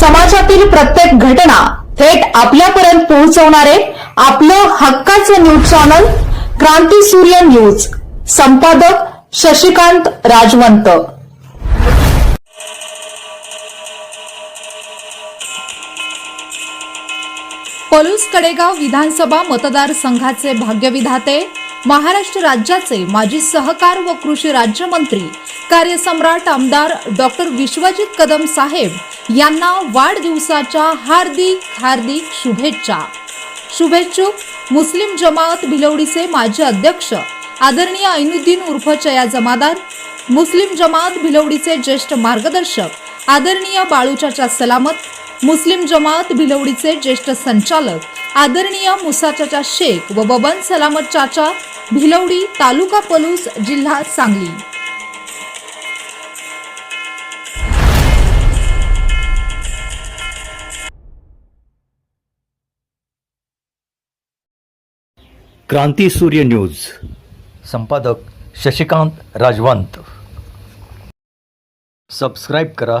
समाजातील प्रत्येक घटना थेट आपल्यापर्यंत पोहोचवणारे आपलं हक्काचं न्यूज चॅनल क्रांती सूर्य न्यूज. संपादक शशिकांत राजवंत. पलूस कडेगाव विधानसभा मतदारसंघाचे भाग्यविधाते महाराष्ट्र राज्याचे माजी सहकार व कृषी राज्यमंत्री कार्यसम्राट आमदार डॉक्टर विश्वजित कदम साहेब यांना वाढदिवसाच्या हार्दिक हार्दिक शुभेच्छा. शुभेच्छुक मुस्लिम जमात भिलवडीचे माजी अध्यक्ष आदरणीय ऐनुद्दीन उर्फ चया जमादार मुस्लिम जमात भिलवडीचे ज्येष्ठ मार्गदर्शक आदरणीय बाळूचाचा सलामत मुस्लिम जमाअत भिलवडीचे ज्येष्ठ संचालक आदरणीय मुसाचाचा शेख व बबन सलामत चाचा भिलवडी तालुका पलूस जिल्हा सांगली. क्रांती सूर्य न्यूज. संपादक शशिकांत राजवंत. सबस्क्राईब करा.